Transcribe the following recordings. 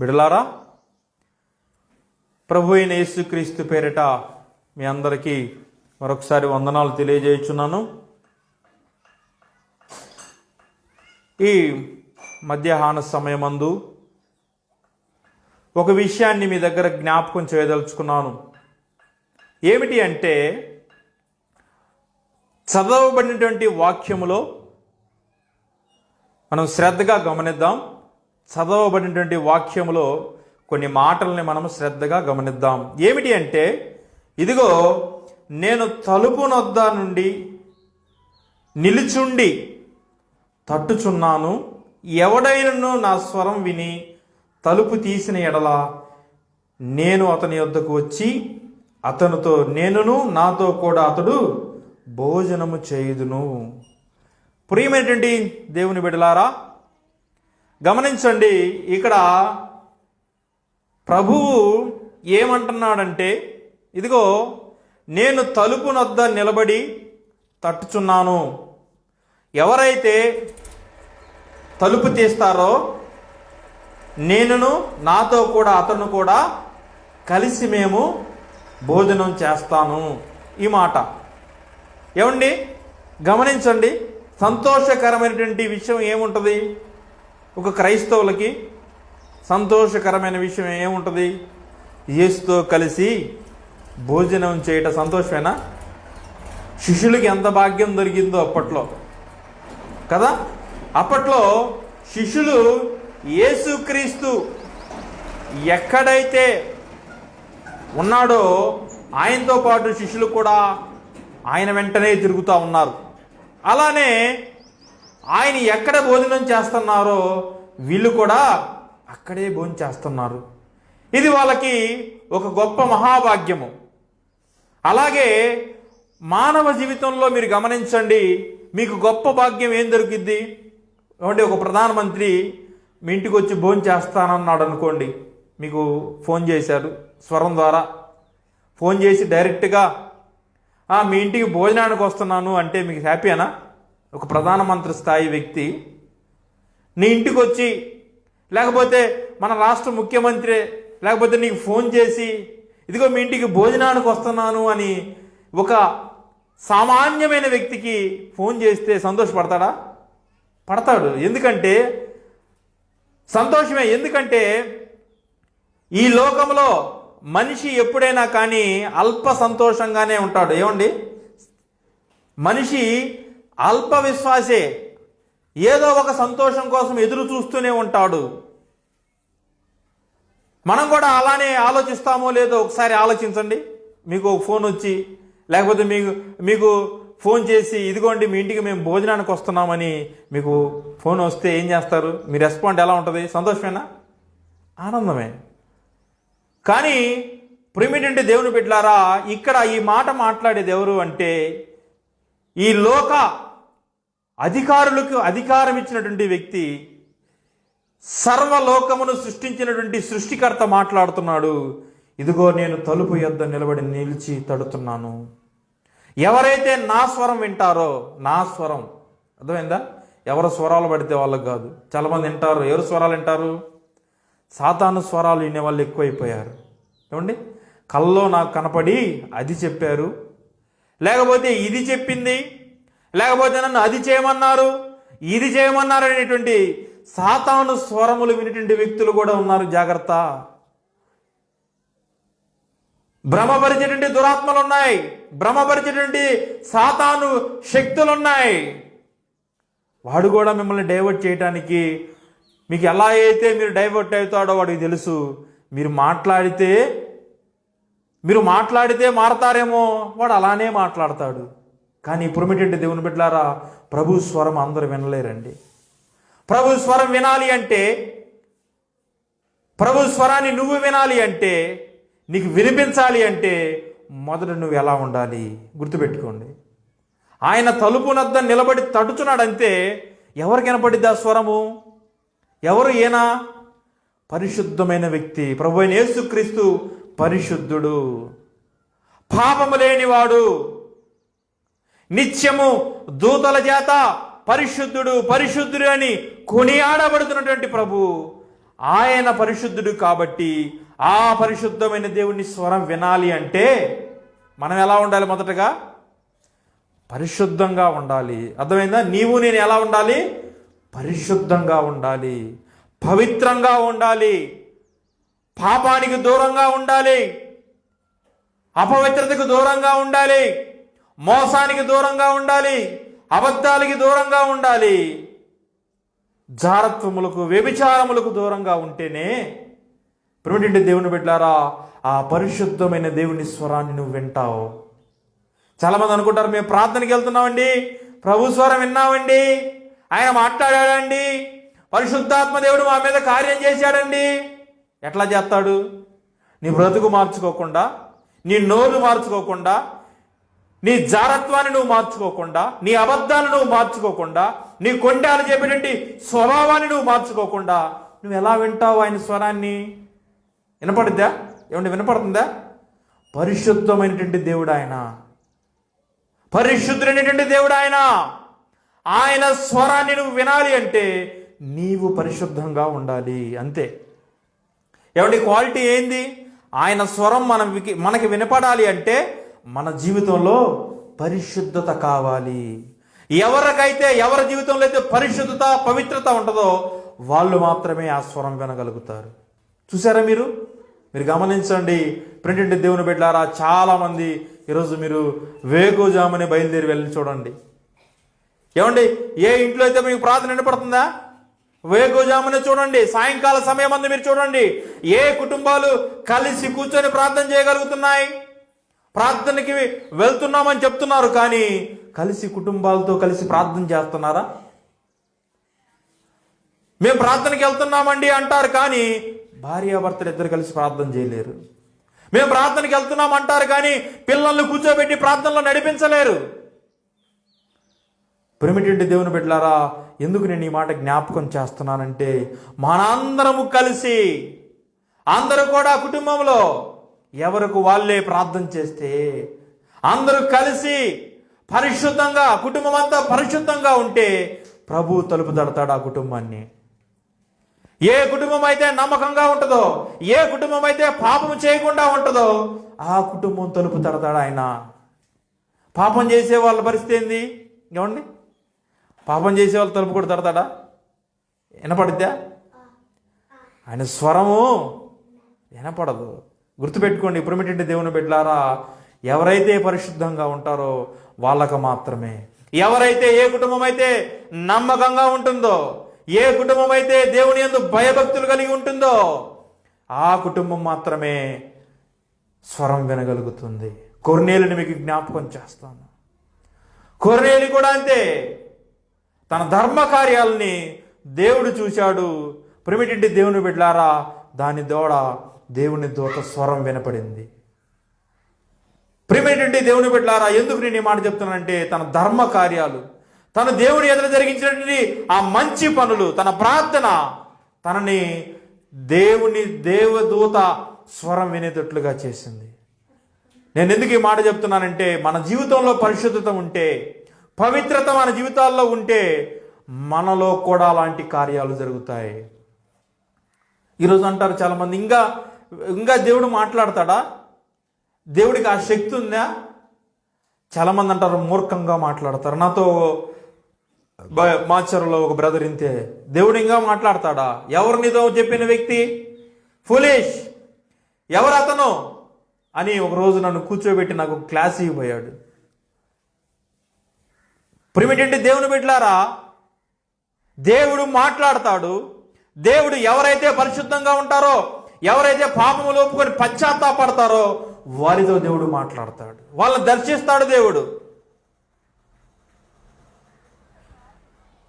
బిడలారా ప్రభు అయిన యేసుక్రీస్తు పేరిట మీ అందరికీ మరొకసారి వందనాలు తెలియజేయుచున్నాను. ఈ మధ్యాహ్న సమయమందు ఒక విషయాన్ని మీ దగ్గర జ్ఞాపకం చేయదలుచుకున్నాను. ఏమిటి అంటే చదవబడినటువంటి వాక్యములో మనం శ్రద్ధగా గమనిద్దాం. చదవబడినటువంటి వాక్యములో కొన్ని మాటల్ని మనం శ్రద్ధగా గమనిద్దాం. ఏమిటి అంటే ఇదిగో నేను తలుపు నొద్ద నుండి నిలుచుండి తట్టుచున్నాను. ఎవడైనను నా స్వరం విని తలుపు తీసిన ఎడల నేను అతని వద్దకు వచ్చి అతనితో నేనును నాతో కూడా అతడు భోజనము చేయుదును. ప్రియమైనటువంటి దేవుని బిడలారా గమనించండి ఇక్కడ ప్రభువు ఏమంటున్నాడంటే ఇదిగో నేను తలుపునొద్ద నిలబడి తట్టుచున్నాను. ఎవరైతే తలుపు తీస్తారో నేనును నాతో కూడా అతను కూడా కలిసి మేము భోజనం చేస్తాను. ఈ మాట. ఏమండి? గమనించండి సంతోషకరమైనటువంటి విషయం ఏముంటుంది? ఒక క్రైస్తవులకి సంతోషకరమైన విషయం ఏముంటుంది? యేసుతో కలిసి భోజనం చేయటం సంతోషమేనా? శిష్యులకి ఎంత భాగ్యం దొరికిందో అప్పట్లో. కదా? అప్పట్లో శిష్యులు యేసుక్రీస్తు ఎక్కడైతే ఉన్నాడో ఆయనతో పాటు శిష్యులు కూడా ఆయన వెంటనే తిరుగుతూ ఉన్నారు. అలానే ఆయన ఎక్కడ భోజనం చేస్తున్నారో వీళ్ళు కూడా అక్కడే భోజనం చేస్తున్నారు. ఇది వాళ్ళకి ఒక గొప్ప మహాభాగ్యము. అలాగే మానవ జీవితంలో మీరు గమనించండి మీకు గొప్ప భాగ్యం ఏం దొరికిద్ది? ఏమంటే ఒక ప్రధానమంత్రి మీ ఇంటికి వచ్చి భోజనం చేస్తానన్నాడు అనుకోండి మీకు ఫోన్ చేశారు స్వరం ద్వారా. ఫోన్ చేసి డైరెక్ట్గా మీ ఇంటికి భోజనానికి వస్తున్నాను అంటే మీకు హ్యాపీనా ఒక ప్రధానమంత్రి స్థాయి వ్యక్తి నీ ఇంటికి వచ్చి లేకపోతే మన రాష్ట్ర ముఖ్యమంత్రి లేకపోతే నీకు ఫోన్ చేసి ఇదిగో మీ ఇంటికి భోజనానికి వస్తున్నాను అని ఒక సామాన్యమైన వ్యక్తికి ఫోన్ చేస్తే సంతోషపడతాడా? పడతాడు. ఎందుకంటే సంతోషమే. ఎందుకంటే ఈ లోకంలో మనిషి ఎప్పుడైనా కానీ అల్ప సంతోషంగానే ఉంటాడు. ఏమండి? మనిషి అల్ప విశ్వాసే ఏదో ఒక సంతోషం కోసం ఎదురు చూస్తూనే ఉంటాడు. మనం కూడా అలానే ఆలోచిస్తామో లేదో ఒకసారి ఆలోచించండి. మీకు ఒక ఫోన్ వచ్చి లేకపోతే మీకు మీకు ఫోన్ చేసి ఇదిగోండి మీ ఇంటికి మేము భోజనానికి వస్తున్నామని మీకు ఫోన్ వస్తే ఏం చేస్తారు? మీ రెస్పాండ్ ఎలా ఉంటుంది? సంతోషమేనా? ఆనందమే. కానీ ప్రిమిటెంట్ దేవుని బిడ్డలారా ఇక్కడ ఈ మాట మాట్లాడేది ఎవరు అంటే ఈ లోక అధికారులకు అధికారం ఇచ్చినటువంటి వ్యక్తి సర్వలోకమును సృష్టించినటువంటి సృష్టికర్త మాట్లాడుతున్నాడు. ఇదిగో నేను తలుపు యొద్ద నిలబడి నిలిచి తడుతున్నాను. ఎవరైతే నా స్వరం వింటారో నా స్వరం అర్థమైందా? ఎవరు స్వరాలు పడితే వాళ్ళకి కాదు. చాలామంది వింటారు. ఎవరు స్వరాలు వింటారు? సాతాను స్వరాలు వినే వాళ్ళు ఎక్కువైపోయారు. ఏమండి? కల్లో నాకు కనపడి అది చెప్పారు. లేకపోతే ఇది చెప్పింది లేకపోతే నన్ను అది చేయమన్నారు ఇది చేయమన్నారు అనేటువంటి సాతాను స్వరములు వినేటువంటి వ్యక్తులు కూడా ఉన్నారు. జాగ్రత్త. భ్రమపరిచేటువంటి దురాత్మలు ఉన్నాయి భ్రమపరిచేటువంటి సాతాను శక్తులు ఉన్నాయి వాడు కూడా మిమ్మల్ని డైవర్ట్ చేయడానికి మీకు ఎలా అయితే మీరు డైవర్ట్ అవుతాడో వాడికి తెలుసు. మీరు మాట్లాడితే మీరు మాట్లాడితే మారతారేమో వాడు అలానే మాట్లాడతాడు. కానీ పురమిటెంటి దేవుని బిడ్డలారా ప్రభు స్వరం అందరూ వినలేరండి. ప్రభు స్వరం వినాలి అంటే ప్రభు స్వరాన్ని నువ్వు వినాలి అంటే నీకు వినిపించాలి అంటే మొదట నువ్వు ఎలా ఉండాలి గుర్తుపెట్టుకోండి. ఆయన తలుపునద్ద నిలబడి తడుచున్నాడంతే ఎవరు వినపడిద్ది ఆ స్వరము? ఎవరు ఈయన? పరిశుద్ధమైన వ్యక్తి. ప్రభు అయిన యేసుక్రీస్తు పరిశుద్ధుడు. పాపము లేనివాడు. నిత్యము దూతల చేత పరిశుద్ధుడు పరిశుద్ధుడు అని కొనియాడబడుతున్నటువంటి ప్రభు. ఆయన పరిశుద్ధుడు కాబట్టి ఆ పరిశుద్ధమైన దేవుని స్వరం వినాలి అంటే మనం ఎలా ఉండాలి మొదటగా? పరిశుద్ధంగా ఉండాలి. అర్థమైందా? నీవు నేను ఎలా ఉండాలి? పరిశుద్ధంగా ఉండాలి. పవిత్రంగా ఉండాలి. పాపానికి దూరంగా ఉండాలి. అపవిత్రతకు దూరంగా ఉండాలి. మోసానికి దూరంగా ఉండాలి అబద్ధాలకి దూరంగా ఉండాలి. జారత్వములకు వ్యభిచారములకు దూరంగా ఉంటేనే ప్రిమిటెంట్ దేవుని బిడ్డారా ఆ పరిశుద్ధమైన దేవుని స్వరాన్ని నువ్వు వింటావు. చాలామంది అనుకుంటారు మేము ప్రార్థనకి వెళ్తున్నామండి ప్రభు స్వరం విన్నామండి ఆయన మాట్లాడాడండి పరిశుద్ధాత్మ దేవుడు మా మీద కార్యం చేశాడండి. ఎట్లా చేస్తాడు? నీ బ్రతుకు మార్చుకోకుండా నీ నోరు మార్చుకోకుండా నీ జారత్వాన్ని నువ్వు మార్చుకోకుండా నీ అబద్ధాలను నువ్వు మార్చుకోకుండా నీ కొండాలు చెప్పినట్టు స్వభావాన్ని నువ్వు మార్చుకోకుండా నువ్వు ఎలా వింటావు ఆయన స్వరాన్ని? వినపడుద్దా? ఏమంటే వినపడుతుందా? పరిశుద్ధమైనటువంటి దేవుడు ఆయన. పరిశుద్ధుడైనటువంటి దేవుడు ఆయన. ఆయన స్వరాన్ని నువ్వు వినాలి అంటే నీవు పరిశుద్ధంగా ఉండాలి అంతే. ఏమంటే క్వాలిటీ ఏంది? ఆయన స్వరం మనం మనకి వినపడాలి అంటే మన జీవితంలో పరిశుద్ధత కావాలి. ఎవరికైతే ఎవరి జీవితంలో అయితే పరిశుద్ధత పవిత్రత ఉంటుందో వాళ్ళు మాత్రమే ఆ స్వరం వినగలుగుతారు. చూసారా మీరు? మీరు గమనించండి ప్రింటెడ్ దేవుని బిడ్డారా చాలామంది ఈరోజు మీరు వేగోజామని బయలుదేరి వెళ్ళి చూడండి. ఏమండి ఏ ఇంట్లో అయితే మీకు ప్రార్థన వినపడుతుందా? వేకోజామున చూడండి సాయంకాల సమయం అందు మీరు చూడండి ఏ కుటుంబాలు కలిసి కూర్చొని ప్రార్థన చేయగలుగుతున్నాయి? ప్రార్థనకి వెళ్తున్నామని చెప్తున్నారు కానీ కలిసి కుటుంబాలతో కలిసి ప్రార్థన చేస్తున్నారా? మేము ప్రార్థనకి వెళ్తున్నామండి అంటారు కానీ భార్యాభర్తలు ఇద్దరు కలిసి ప్రార్థన చేయలేరు. మేము ప్రార్థనకి వెళ్తున్నాం అంటారు కానీ పిల్లల్ని కూర్చోబెట్టి ప్రార్థనలో నడిపించలేరు. ప్రిమిటెంట్ దేవుని బిడ్డలారా ఎందుకు నేను ఈ మాట జ్ఞాపకం చేస్తున్నానంటే మనందరము కలిసి అందరూ కూడా కుటుంబంలో ఎవరికి వాళ్ళే ప్రార్థన చేస్తే అందరూ కలిసి పరిశుద్ధంగా కుటుంబం అంతా పరిశుద్ధంగా ఉంటే ప్రభు తలుపు తడతాడు ఆ కుటుంబాన్ని. ఏ కుటుంబం అయితే నమ్మకంగా ఉంటుందో ఏ కుటుంబం అయితే పాపం చేయకుండా ఉంటుందో ఆ కుటుంబం తలుపు తడతాడు ఆయన. పాపం చేసే వాళ్ళ పరిస్థితి ఏంది? ఏమండి? పాపం చేసే వాళ్ళు తలుపు కూడా తడతాడా? వినపడిద్దా? ఆయన స్వరము వినపడదు. గుర్తుపెట్టుకోండి ఇప్పుడుమిటంటే దేవుని బిడ్డలారా ఎవరైతే పరిశుద్ధంగా ఉంటారో వాళ్ళకు మాత్రమే. ఎవరైతే ఏ కుటుంబం అయితే నమ్మకంగా ఉంటుందో ఏ కుటుంబం అయితే దేవుని యందు భయభక్తులు కలిగి ఉంటుందో ఆ కుటుంబం మాత్రమే స్వరం వినగలుగుతుంది. కొర్నేలుని మీకు జ్ఞాపకం చేస్తాను. కొర్నేలు కూడా అంతే. తన ధర్మ కార్యాలని దేవుడు చూశాడు. ప్రిమిటింటి దేవుని బిడ్లారా దాని దోడ దేవుని దూత స్వరం వినపడింది. ప్రిమిటింటి దేవుని బిడ్లారా ఎందుకు నేను ఈ మాట చెప్తున్నానంటే తన ధర్మ కార్యాలు తన దేవుని ఎదురు జరిగించినటువంటి ఆ మంచి పనులు తన ప్రార్థన తనని దేవుని దేవదూత స్వరం వినేటట్లుగా చేసింది. నేను ఎందుకు ఈ మాట చెప్తున్నానంటే మన జీవితంలో పరిశుద్ధత ఉంటే పవిత్రత మన జీవితాల్లో ఉంటే మనలో కూడా అలాంటి కార్యాలు జరుగుతాయి. ఈరోజు అంటారు చాలామంది ఇంకా ఇంకా దేవుడు మాట్లాడతాడా? దేవుడికి ఆ శక్తి ఉందా? చాలామంది అంటారు మూర్ఖంగా మాట్లాడతారు. నాతో బ- మాచర్లో ఒక బ్రదర్ ఇంతే. దేవుడు ఇంకా మాట్లాడతాడా? ఎవరు నీతో చెప్పిన వ్యక్తి? ఫులేష్ ఎవరు అతను? అని ఒక రోజు నన్ను కూర్చోబెట్టి నాకు క్లాస్ ఇవ్వబోయాడు. ప్రిమిటెంట్ దేవుని బిడ్డలారా దేవుడు మాట్లాడతాడు. దేవుడు ఎవరైతే పరిశుద్ధంగా ఉంటారో ఎవరైతే పాపము లోపుకొని పశ్చాత్తాపడతారో వారితో దేవుడు మాట్లాడతాడు. వాళ్ళని దర్శిస్తాడు దేవుడు.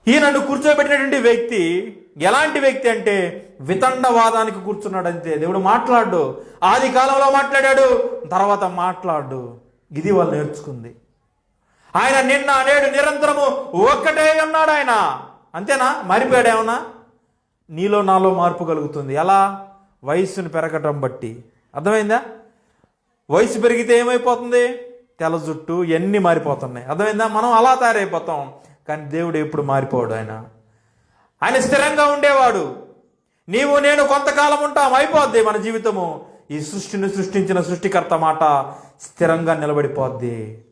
ఈ నన్ను కూర్చోబెట్టినటువంటి వ్యక్తి ఎలాంటి వ్యక్తి అంటే వితండవాదానికి కూర్చున్నాడు అంతే దేవుడు మాట్లాడు. ఆది కాలంలో మాట్లాడాడు తర్వాత మాట్లాడు. ఇది వాళ్ళు నేర్చుకుంది. ఆయన నిన్న నేడు నిరంతరము ఒక్కటే ఉన్నాడు ఆయన. అంతేనా? మారిపోయాడు ఏమన్నా? నీలో నాలో మార్పు కలుగుతుంది. ఎలా? వయస్సును పెరగటం బట్టి. అర్థమైందా? వయసు పెరిగితే ఏమైపోతుంది? తెల జుట్టు ఎన్ని మారిపోతున్నాయి. అర్థమైందా? మనం అలా తయారైపోతాం. కానీ దేవుడు ఎప్పుడు మారిపోడు ఆయన. ఆయన స్థిరంగా ఉండేవాడు. నీవు నేను కొంతకాలం ఉంటాం. అయిపోద్ది మన జీవితము. ఈ సృష్టిని సృష్టించిన సృష్టికర్త మాట స్థిరంగా నిలబడిపోద్ది.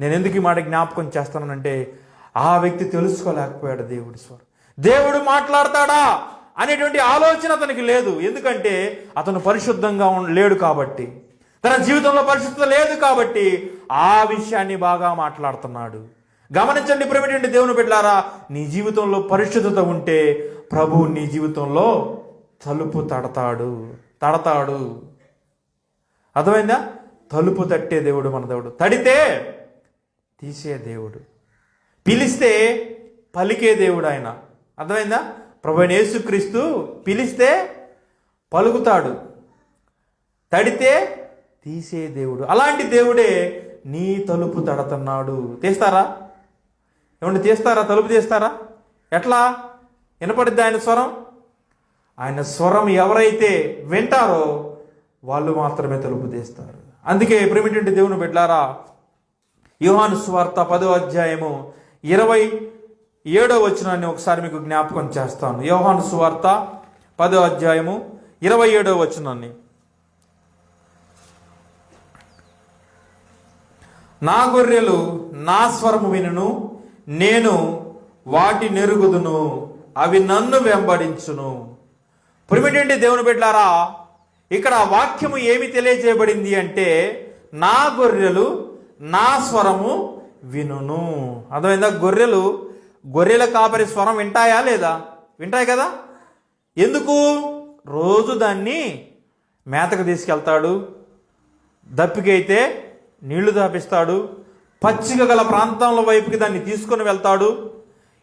నేను ఎందుకు ఈ మాట జ్ఞాపకం చేస్తానంటే ఆ వ్యక్తి తెలుసుకోలేకపోయాడు దేవుడి స్వరం. దేవుడు మాట్లాడతాడా? అనేటువంటి ఆలోచన అతనికి లేదు. ఎందుకంటే అతను పరిశుద్ధంగా లేడు కాబట్టి. తన జీవితంలో పరిశుద్ధత లేదు కాబట్టి ఆ విషయాన్ని బాగా మాట్లాడుతున్నాడు. గమనించండి ప్రేమటువంటి దేవుని పెట్టారా నీ జీవితంలో పరిశుద్ధత ఉంటే ప్రభు నీ జీవితంలో తలుపు తడతాడు. తడతాడు. అర్థమైందా? తలుపు తట్టే దేవుడు మన దేవుడు. తడితే తీసే దేవుడు. పిలిస్తే పలికే దేవుడు ఆయన. అర్థమైందా? ప్రభు యేసుక్రీస్తు పిలిస్తే పలుకుతాడు. తడితే తీసే దేవుడు. అలాంటి దేవుడే నీ తలుపు తడుతున్నాడు. తీస్తారా? ఏమండి తీస్తారా? తలుపు తీస్తారా? ఎట్లా? వినపడిద్ది ఆయన స్వరం? ఆయన స్వరం ఎవరైతే వింటారో వాళ్ళు మాత్రమే తలుపు తీస్తారు. అందుకే ప్రేమిటంటి దేవుని బిడ్లారా యుహాను సువార్త పదో అధ్యాయము ఇరవై ఏడో వచనాన్ని ఒకసారి మీకు జ్ఞాపకం చేస్తాను. యోహాను సువార్త పదో అధ్యాయము ఇరవై ఏడో వచనాన్ని. నా గొర్రెలు నా స్వరము వినును నేను వాటి నెరుగుదును అవి నన్ను వెంబడించును. పురిమిటండి దేవుని బిడ్డారా ఇక్కడ వాక్యము ఏమి తెలియజేయబడింది అంటే నా గొర్రెలు నా స్వరము వినును. అర్థమైందా? గొర్రెలు గొర్రెల కాపరి స్వరం వింటాయా లేదా? వింటాయి కదా? ఎందుకు? రోజు దాన్ని మేతకు తీసుకెళ్తాడు. దప్పికైతే నీళ్ళు దాపిస్తాడు. పచ్చిక గల ప్రాంతంలో వైపుకి దాన్ని తీసుకొని వెళ్తాడు.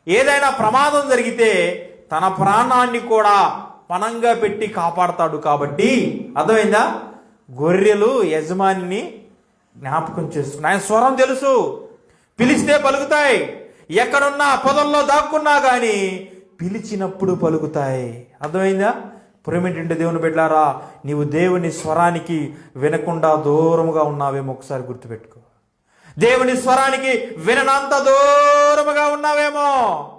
ఏదైనా ప్రమాదం జరిగితే తన ప్రాణాన్ని కూడా పణంగా పెట్టి కాపాడతాడు కాబట్టి అర్థమైందా? గొర్రెలు యజమానిని జ్ఞాపకం చేసుకుని ఆయన స్వరం తెలుసు. పిలిస్తే పలుకుతాయి. ఎక్కడున్నా పొదల్లో దాక్కున్నా కానీ పిలిచినప్పుడు పలుకుతాయి. అర్థమైందా? పురమిటింటి దేవుని బిడ్డారా నీవు దేవుని స్వరానికి వినకుండా దూరముగా ఉన్నావేమో ఒకసారి గుర్తుపెట్టుకో. దేవుని స్వరానికి విననంత దూరముగా ఉన్నావేమో?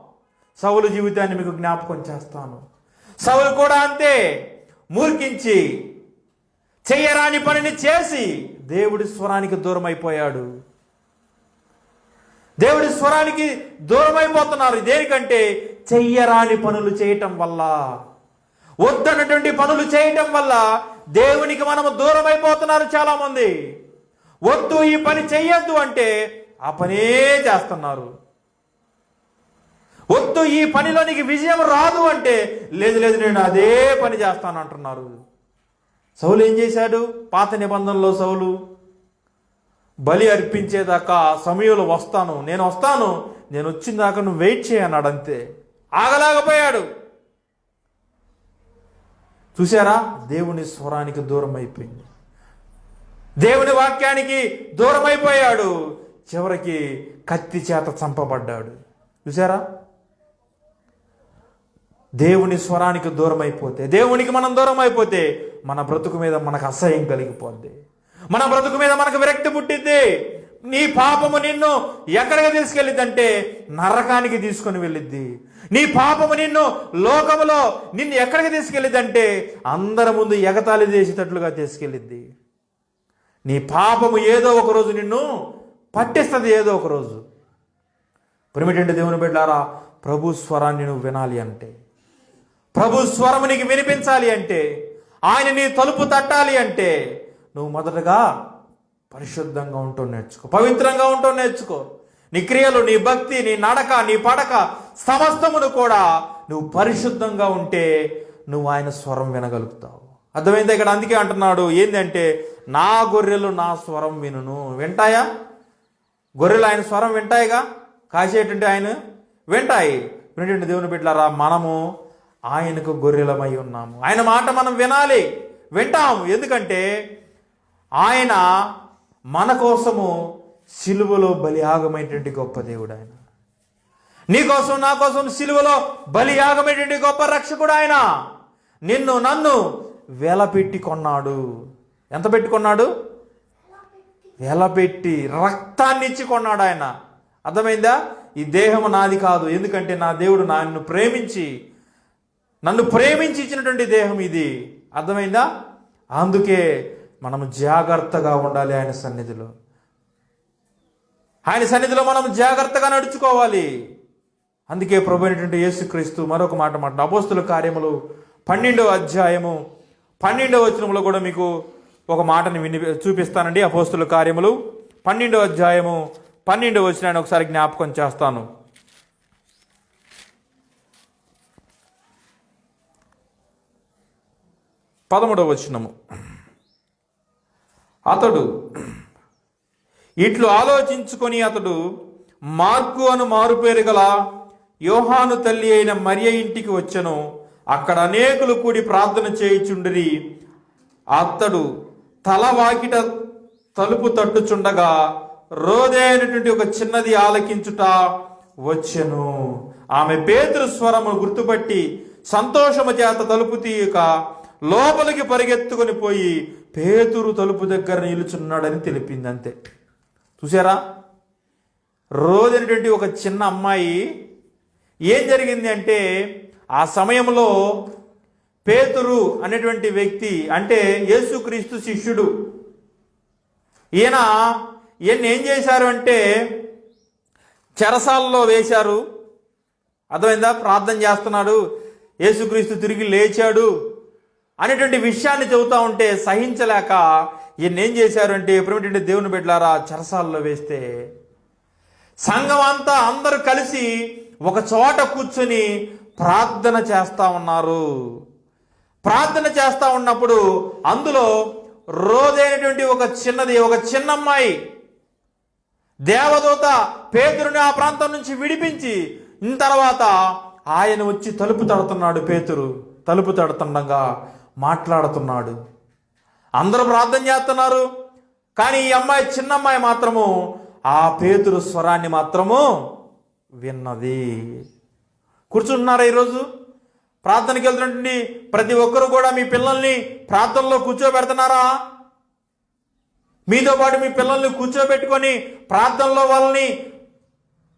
సౌలు జీవితాన్ని మీకు జ్ఞాపకం చేస్తాను. సౌలు కూడా అంతే మూర్ఖించి చెయ్యరాని పనిని చేసి దేవుడి స్వరానికి దూరం అయిపోయాడు స్వరానికి దూరమైపోతున్నారు. దేనికంటే చెయ్యరాని పనులు చేయటం వల్ల. వద్దనటువంటి పనులు చేయటం వల్ల దేవునికి మనము దూరమైపోతున్నారు చాలామంది. చాలా మంది వద్దు ఈ పని చెయ్యొద్దు అంటే ఆ పనే చేస్తున్నారు. వద్దు ఈ పనిలోనికి విజయం రాదు అంటే లేదు లేదు నేను అదే పని చేస్తాను అంటున్నారు. సౌలు ఏం చేశాడు? పాత నిబంధనలో సౌలు బలి అర్పించేదాకా సమయంలో వస్తాను. నేను వస్తాను. నేను వచ్చిన దాకా నువ్వు వెయిట్ చేయన్నాడు అంతే ఆగలేకపోయాడు చూసారా దేవుని స్వరానికి దూరం అయిపోయింది దేవుని వాక్యానికి దూరం అయిపోయాడు చివరికి కత్తి చేత చంపబడ్డాడు. చూసారా దేవుని స్వరానికి దూరం అయిపోతే దేవునికి మనం దూరం అయిపోతే మన బ్రతుకు మీద మనకు అసహ్యం కలిగిపోద్ది. మన బ్రతుకు మీద మనకు విరక్తి పుట్టిద్ది. నీ పాపము నిన్ను ఎక్కడికి తీసుకెళ్ళిద్దంటే నరకానికి తీసుకొని వెళ్ళిద్ది. నీ పాపము నిన్ను లోకములో నిన్ను ఎక్కడికి తీసుకెళ్ళిద్దంటే అందరి ముందు ఎగతాళి చేసేటట్లుగా తీసుకెళ్ళిద్ది. నీ పాపము ఏదో ఒక రోజు నిన్ను పట్టిస్తుంది ఏదో ఒక రోజు. ప్రిమిటెంట్ దేవుని బిడ్డారా ప్రభు స్వరాన్ని నువ్వు వినాలి అంటే ప్రభు స్వరము నీకు వినిపించాలి అంటే ఆయన నీ తలుపు తట్టాలి అంటే నువ్వు మొదటగా పరిశుద్ధంగా ఉంటూ నేర్చుకో. పవిత్రంగా ఉంటూ నేర్చుకో. నీ క్రియలు నీ భక్తి నీ నడక నీ పడక సమస్తమును కూడా నువ్వు పరిశుద్ధంగా ఉంటే నువ్వు ఆయన స్వరం వినగలుగుతావు. అర్థమైంది? ఇక్కడ అందుకే అంటున్నాడు ఏంటంటే నా గొర్రెలు నా స్వరం వినును. వింటాయా? గొర్రెలు ఆయన స్వరం వింటాయిగా? కాసేటువంటి ఆయన వింటాయి. వినటువంటి దేవుని బిడ్డలారా మనము ఆయనకు గొర్రెలమై ఉన్నాము. ఆయన మాట మనం వినాలి. వింటాము. ఎందుకంటే ఆయన మన కోసము సిలువలో బలియాగమైనటువంటి గొప్ప దేవుడు ఆయన. నీకోసం నా కోసం సిలువలో బలియాగమైనటువంటి గొప్ప రక్షకుడు ఆయన. నిన్ను నన్ను వేల పెట్టి కొన్నాడు. ఎంత పెట్టుకున్నాడు వేల పెట్టి రక్తాన్ని ఇచ్చి కొన్నాడు ఆయన. అర్థమైందా? ఈ దేహం నాది కాదు. ఎందుకంటే నా దేవుడు నన్ను ప్రేమించి నన్ను ప్రేమించి ఇచ్చినటువంటి దేహం ఇది. అర్థమైందా? అందుకే మనం జాగ్రత్తగా ఉండాలి ఆయన సన్నిధిలో. ఆయన సన్నిధిలో మనం జాగ్రత్తగా నడుచుకోవాలి. అందుకే ప్రభు అయినటువంటి యేసుక్రీస్తు మరొక మాట మాట అపోస్తుల కార్యములు పన్నెండవ అధ్యాయము పన్నెండవ వచనంలో కూడా మీకు ఒక మాటని విని చూపిస్తానండి. అపోస్తుల కార్యములు పన్నెండవ అధ్యాయము పన్నెండవ వచనాన్ని ఒకసారి జ్ఞాపకం చేస్తాను. పదమూడవ వచనము. అతడు ఇట్లు ఆలోచించుకొని అతడు మార్కు అను మారుపేరు గల యోహాను తల్లి అయిన మరియ ఇంటికి వచ్చను. అక్కడ అనేకులు కూడి ప్రార్థన చేయుచుండిరి. అతడు తల వాకిట తలుపు తట్టుచుండగా రోదే ఒక చిన్నది ఆలకించుట వచ్చెను. ఆమె పేతురు స్వరము గుర్తుపట్టి సంతోషము చేత తలుపు తీయక లోపలికి పరిగెత్తుకొని పోయి పేతురు తలుపు దగ్గర నిలుచున్నాడని తెలిపింది అంతే చూసారా రోజైనటువంటి ఒక చిన్న అమ్మాయి ఏం జరిగింది అంటే ఆ సమయంలో పేతురు అనేటువంటి వ్యక్తి అంటే యేసుక్రీస్తు శిష్యుడు ఈయన ఈయన ఏం చేశారు అంటే చెరసాలలో వేశారు. అర్థమైందా? ప్రార్థన చేస్తున్నాడు. యేసుక్రీస్తు తిరిగి లేచాడు. అనేటువంటి విషయాన్ని చెబుతా ఉంటే సహించలేక ఈయన ఏం చేశారు అంటే ఎప్పుడేంటంటే దేవుని బిడ్డలారా చరసాల్లో వేస్తే సంఘం అంతా అందరూ కలిసి ఒక చోట కూర్చొని ప్రార్థన చేస్తా ఉన్నారు. ప్రార్థన చేస్తా ఉన్నప్పుడు అందులో రోజైనటువంటి ఒక చిన్నది ఒక చిన్నమ్మాయి దేవదూత పేతురుని ఆ ప్రాంతం నుంచి విడిపించి ఇన్ తర్వాత ఆయన వచ్చి తలుపు తడుతున్నాడు పేతురు. తలుపు తడుతుండగా మాట్లాడుతున్నాడు. అందరూ ప్రార్థన చేస్తున్నారు. కానీ ఈ అమ్మాయి చిన్న అమ్మాయి మాత్రము ఆ పేతురు స్వరాన్ని మాత్రము విన్నది. కూర్చుంటున్నారా ఈరోజు? ప్రార్థనకి వెళ్తున్నటువంటి ప్రతి ఒక్కరు కూడా మీ పిల్లల్ని ప్రార్థనలో కూర్చోబెడుతున్నారా? మీతో పాటు మీ పిల్లల్ని కూర్చోబెట్టుకొని ప్రార్థనలో వాళ్ళని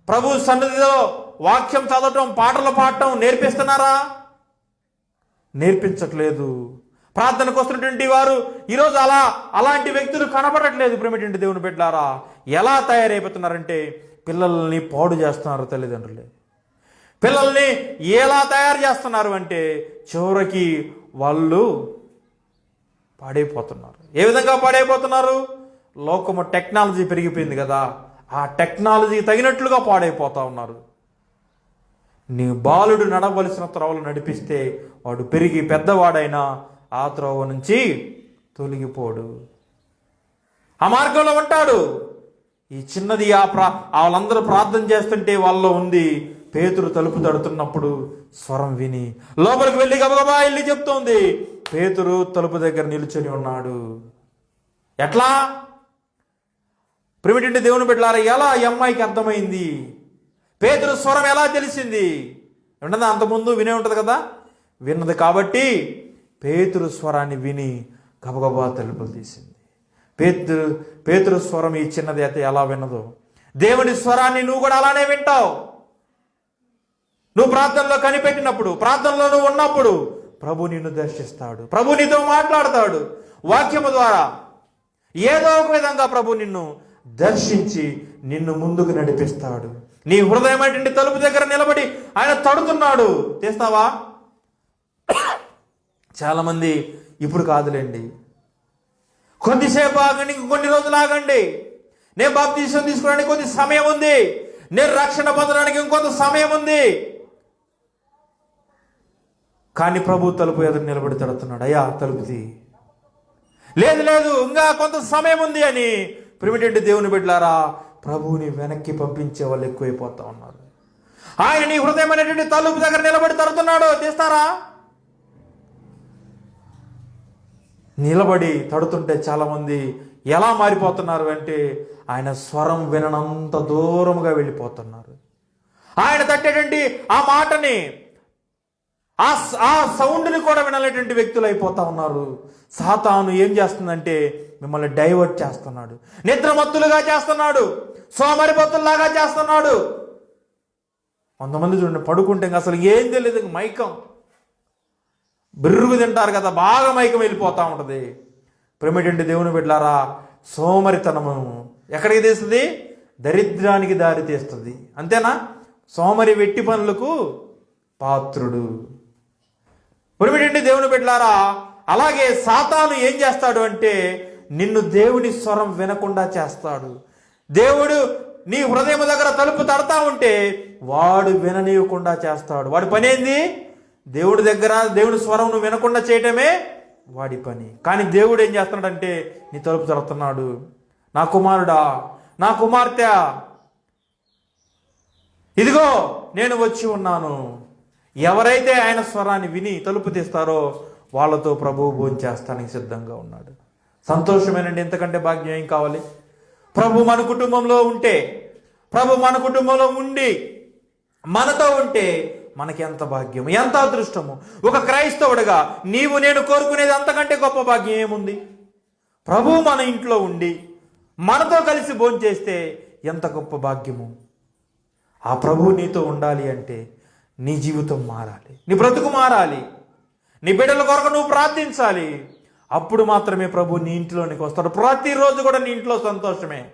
ప్రభు సన్నిధిలో వాక్యం చదవటం పాటలు పాడటం నేర్పిస్తున్నారా? నేర్పించట్లేదు. ప్రార్థనకు వస్తున్నటువంటి వారు ఈరోజు అలా అలాంటి వ్యక్తులు కనపడట్లేదు ప్రేమటువంటి దేవుని బిడ్డారా. ఎలా తయారైపోతున్నారంటే పిల్లల్ని పాడు చేస్తున్నారు తల్లిదండ్రులే. పిల్లల్ని ఎలా తయారు చేస్తున్నారు అంటే చివరికి వాళ్ళు పాడైపోతున్నారు. ఏ విధంగా పాడైపోతున్నారు? లోకము టెక్నాలజీ పెరిగిపోయింది కదా. ఆ టెక్నాలజీ తగినట్లుగా పాడైపోతూ ఉన్నారు. నీ బాలుడు నడవలసిన త్రోవలు నడిపిస్తే వాడు పెరిగి పెద్దవాడైనా ఆ త్రోవ నుంచి తొలగిపోడు. ఆ మార్గంలో ఉంటాడు. ఈ చిన్నది ఆ ప్రా వాళ్ళందరూ ప్రార్థన చేస్తుంటే వాళ్ళలో ఉంది పేతురు తలుపు తడుతున్నప్పుడు స్వరం విని లోపలికి వెళ్ళి గబగబా వెళ్ళి చెప్తోంది. పేతురు తలుపు దగ్గర నిలుచొని ఉన్నాడు. ఎట్లా? ప్రిమిటెంట్ దేవుని బిడ్డలారా ఎలా ఈ అమ్మాయికి అర్థమైంది? పేతురు స్వరం ఎలా తెలిసింది? ఉండదా అంతకుముందు వినే ఉంటుంది కదా? విన్నది కాబట్టి పేతురు స్వరాన్ని విని గబగబా తలుపులు తీసింది. పేతురు పేతురు స్వరం ఈ చిన్నది అయితే ఎలా విన్నదో? దేవుని స్వరాన్ని నువ్వు కూడా అలానే వింటావు. నువ్వు ప్రార్థనలో కనిపెట్టినప్పుడు ప్రార్థనలో నువ్వు ఉన్నప్పుడు ప్రభు నిన్ను దర్శిస్తాడు. ప్రభు నీతో మాట్లాడతాడు. వాక్యము ద్వారా ఏదో ఒక విధంగా ప్రభు నిన్ను దర్శించి నిన్ను ముందుకు నడిపిస్తాడు. నీ హృదయమైనటువంటి తలుపు దగ్గర నిలబడి ఆయన తడుతున్నాడు. తీస్తావా? చాలామంది ఇప్పుడు కాదులేండి. కొద్దిసేపు ఆగండి ఇంకొన్ని రోజులు ఆగండి. నేను బాప్తీసం తీసుకోవడానికి కొద్ది సమయం ఉంది. నేను రక్షణ పొందడానికి ఇంకొంత సమయం ఉంది. కానీ ప్రభు తలుపు ఎదురు నిలబడి తడుతున్నాడు. అయ్యా తలుపుది లేదు లేదు ఇంకా కొంత సమయం ఉంది అని. ప్రిమిటెంట్ దేవుని బిడ్డలారా ప్రభువుని వెనక్కి పంపించే వాళ్ళు ఎక్కువైపోతా ఉన్నారు. ఆయన నీ హృదయం తలుపు దగ్గర నిలబడి తడుతున్నాడు. తీస్తారా? నిలబడి తడుతుంటే చాలామంది ఎలా మారిపోతున్నారు అంటే ఆయన స్వరం విననంత దూరముగా వెళ్ళిపోతున్నారు. ఆయన తట్టేటువంటి ఆ మాటని ఆ స- ఆ సౌండ్ని కూడా వినలేటువంటి వ్యక్తులు అయిపోతా ఉన్నారు. సాతాను ఏం చేస్తుందంటే మిమ్మల్ని డైవర్ట్ చేస్తున్నాడు. నిద్రమత్తులుగా చేస్తున్నాడు. సోమరిపత్తుల్లాగా చేస్తున్నాడు. కొంతమంది చూడండి పడుకుంటే అసలు ఏం తెలియదు మైకం. బిర్రుగు తింటారు కదా బాగా మైకం వెళ్ళిపోతూ ఉంటుంది. ప్రేమిటండి దేవుని బిడ్డారా సోమరితనము ఎక్కడికి తీస్తుంది? దరిద్రానికి దారి తీస్తుంది. అంతేనా? సోమరి వెట్టి పనులకు పాత్రుడు. పురిమిటండి దేవుని బిడ్డలారా. అలాగే సాతాను ఏం చేస్తాడు అంటే నిన్ను దేవుని స్వరం వినకుండా చేస్తాడు. దేవుడు నీ హృదయం దగ్గర తలుపు తడతా ఉంటే వాడు విననీయకుండా చేస్తాడు. వాడి పని ఏంది? దేవుడి దగ్గర దేవుడి స్వరం నువ్వు వినకుండా చేయటమే వాడి పని. కానీ దేవుడు ఏం చేస్తున్నాడంటే నీ తలుపు తడుతున్నాడు. నా కుమారుడా నా కుమార్తె ఇదిగో నేను వచ్చి ఉన్నాను. ఎవరైతే ఆయన స్వరాన్ని విని తలుపు తీస్తారో వాళ్ళతో ప్రభువు భోంచేస్తానికి సిద్ధంగా ఉన్నాడు. సంతోషమేనండి ఎంతకంటే భాగ్యం ఏం కావాలి? ప్రభు మన కుటుంబంలో ఉంటే ప్రభు మన కుటుంబంలో ఉండి మనతో ఉంటే మనకి ఎంత భాగ్యం ఎంత అదృష్టము? ఒక క్రైస్తవుడిగా నీవు నేను కోరుకునేది అంతకంటే గొప్ప భాగ్యం ఏముంది? ప్రభు మన ఇంట్లో ఉండి మనతో కలిసి భోంచేస్తే ఎంత గొప్ప భాగ్యము? ఆ ప్రభు నీతో ఉండాలి అంటే నీ జీవితం మారాలి. నీ బ్రతుకు మారాలి. నీ బిడ్డల కొరకు నువ్వు ప్రార్థించాలి. అప్పుడు మాత్రమే ప్రభు నీ ఇంట్లోనికి వస్తాడు. ప్రతిరోజు కూడా నీ ఇంట్లో సంతోషమే.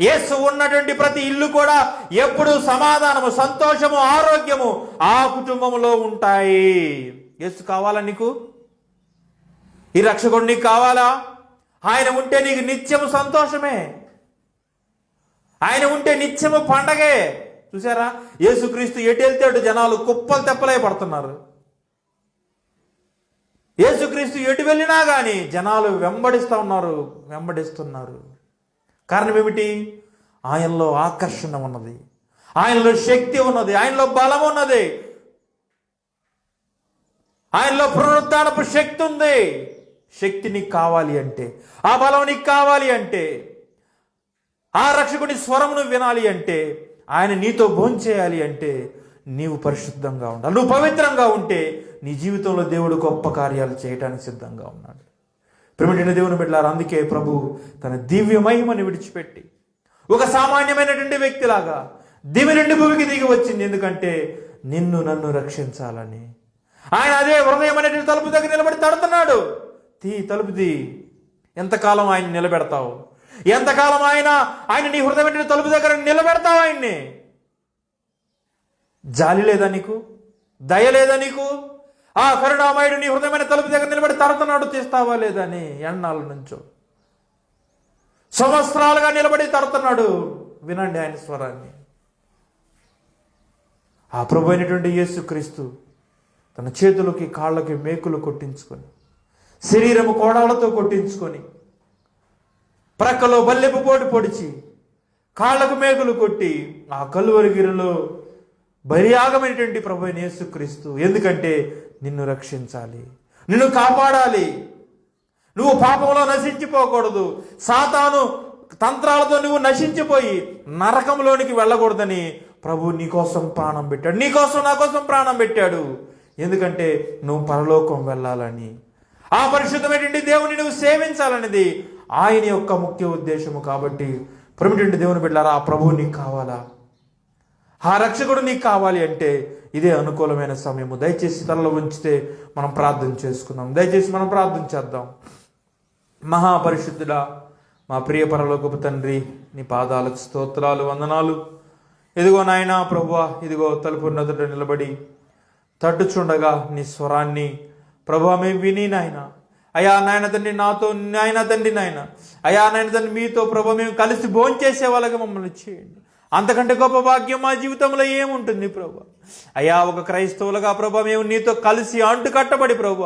యేసు ఉన్నటువంటి ప్రతి ఇల్లు కూడా ఎప్పుడు సమాధానము సంతోషము ఆరోగ్యము ఆ కుటుంబంలో ఉంటాయి. యేసు కావాలా నీకు? ఈ రక్షకుడు నీకు కావాలా? ఆయన ఉంటే నీకు నిత్యము సంతోషమే. ఆయన ఉంటే నిత్యము పండగే. చూసారా యేసుక్రీస్తు ఎటు వెళ్తే అటు జనాలు కుప్పలు తెప్పలే పడుతున్నారు. యేసుక్రీస్తు ఎటు వెళ్ళినా కానీ జనాలు వెంబడిస్తూ ఉన్నారు వెంబడిస్తున్నారు. కారణం ఏమిటి? ఆయనలో ఆకర్షణ ఉన్నది. ఆయనలో శక్తి ఉన్నది. ఆయనలో బలం ఉన్నది. ఆయనలో పునరుద్ధానపు శక్తి ఉంది. శక్తి నీకు కావాలి అంటే ఆ బలం నీకు కావాలి అంటే ఆ రక్షకుని స్వరమును వినాలి అంటే ఆయన నీతో భోంచేయాలి అంటే నీవు పరిశుద్ధంగా ఉండాలి. నువ్వు పవిత్రంగా ఉంటే నీ జీవితంలో దేవుడు గొప్ప కార్యాలు చేయడానికి సిద్ధంగా ఉన్నాడు. ప్రేమిటిన దేవుని బిడ్డలారు అందుకే ప్రభు తన దివ్య మహిమని విడిచిపెట్టి ఒక సామాన్యమైనటువంటి వ్యక్తిలాగా దివి నుండి భూమికి దిగి వచ్చింది. ఎందుకంటే నిన్ను నన్ను రక్షించాలని ఆయన అదే హృదయం అనేటువంటి తలుపు దగ్గర నిలబడి తడుతున్నాడు. తీ తలుపు తీ ఎంతకాలం ఆయన నిలబెడతావు? ఎంతకాలం ఆయన ఆయన నీ హృదయం తలుపు దగ్గర నిలబెడతావు ఆయన్ని? జాలి లేదా నీకు? దయ లేదా నీకు? ఆ కరుణామయుడు నీ హృదయమైన తలుపు దగ్గర నిలబడి తరతనాడు తీస్తావా లేదా అని ఎన్నాళ్ళ నుంచో? సంవత్సరాలుగా నిలబడి తడుతున్నాడు వినండి ఆయన స్వరాన్ని. ఆ ప్రభు అయినటువంటి యేసుక్రీస్తు తన చేతులకి కాళ్ళకి మేకులు కొట్టించుకొని శరీరము కోడాలతో కొట్టించుకొని ప్రక్కలో బల్లెపు పోటు పొడిచి కాళ్ళకు మేకులు కొట్టి ఆ కలువరిగిరిలో బలియాగమైనటువంటి ప్రభు యేసుక్రీస్తు. ఎందుకంటే నిన్ను రక్షించాలి నిన్ను కాపాడాలి. నువ్వు పాపంలో నశించిపోకూడదు. సాతాను తంత్రాలతో నువ్వు నశించిపోయి నరకంలోనికి వెళ్ళకూడదని ప్రభు నీకోసం ప్రాణం పెట్టాడు. నీకోసం నా కోసం ప్రాణం పెట్టాడు. ఎందుకంటే నువ్వు పరలోకం వెళ్ళాలని ఆ పరిశుద్ధమైనటువంటి దేవుని నువ్వు సేవించాలనేది ఆయన యొక్క ముఖ్య ఉద్దేశము కాబట్టి ప్రమిటెంట్ దేవుని బిడ్డారా ఆ ప్రభువు నీకు కావాలా? ఆ రక్షకుడు నీకు కావాలి అంటే ఇదే అనుకూలమైన సమయము. దయచేసి తలలో ఉంచితే మనం ప్రార్థన చేసుకుందాం. దయచేసి మనం ప్రార్థన చేద్దాం. మహాపరిశుద్ధుడా మా ప్రియ పరలోకపు తండ్రి నీ పాదాలకు స్తోత్రాలు వందనాలు. ఇదిగో నాయనా ప్రభువా ఇదిగో తలుపు నదుట నిలబడి తట్టుచుండగా నీ స్వరాన్ని ప్రభా మేము విని నాయనా అయా నాయన తండ్రి నాతో నాయన తండ్రి నాయన. అయా నాయన తండ్రి మీతో ప్రభు మేము కలిసి భోంచేసే వాళ్ళకి మమ్మల్ని చేయండి. అంతకంటే గొప్ప భాగ్యం మా జీవితంలో ఏముంటుంది ప్రభు? అయా ఒక క్రైస్తవులుగా ప్రభా మేము నీతో కలిసి అంటు కట్టబడి ప్రభు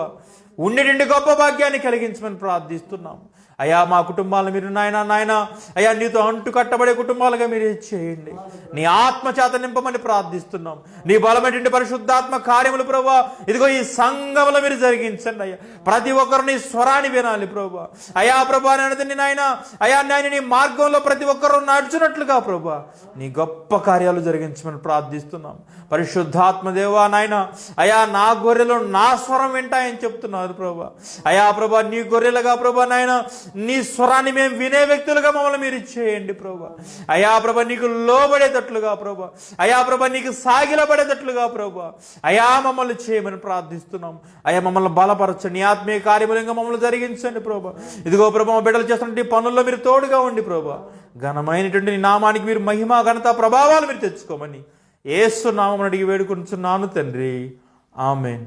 ఉండేటువంటి గొప్ప భాగ్యాన్ని కలిగించమని ప్రార్థిస్తున్నాము. అయా మా కుటుంబాలను మీరు నాయన నాయన. అయా నీతో అంటు కట్టబడే కుటుంబాలుగా మీరు చేయండి. నీ ఆత్మ చేత నింపమని ప్రార్థిస్తున్నాం. నీ బలమైనటువంటి పరిశుద్ధాత్మ కార్యములు ప్రభా ఇదిగో ఈ సంఘములు మీరు జరిగించండి అయ్యా. ప్రతి ఒక్కరు నీ స్వరాన్ని వినాలి ప్రభా అయా ప్రభా నేను నాయన అయా నాయన నీ మార్గంలో ప్రతి ఒక్కరు నడుచున్నట్లుగా ప్రభా నీ గొప్ప కార్యాలు జరిగించమని ప్రార్థిస్తున్నాం. పరిశుద్ధాత్మ దేవా నాయన అయా నా గొర్రెలు నా స్వరం వింటాయని చెప్తున్నారు ప్రభా అయా ప్రభా నీ గొర్రెలుగా ప్రభా నాయన నీ స్వరాన్ని మేము వినే వ్యక్తులుగా మమ్మల్ని మీరు చేయండి ప్రభా. అయా ప్రభ నీకు లోబడేటట్లుగా ప్రభా. అయా ప్రభ నీకు సాగిలబడేటట్లుగా ప్రభా. అయా మమ్మల్ని చేయమని ప్రార్థిస్తున్నాం. అయా మమ్మల్ని బలపరచండి. ఆత్మీయ కార్యములంగా మమ్మల్ని జరిగించండి ప్రభా. ఇదిగో ప్రభా బిడ్డలు చేస్తున్న పనుల్లో మీరు తోడుగా ఉండి ప్రభా. ఘనమైనటువంటి నామానికి మీరు మహిమ ఘనత ప్రభావాలు మీరు తెచ్చుకోమని ఏసు నామని అడిగి వేడుకుంటున్నాను తండ్రి. ఆమెన్.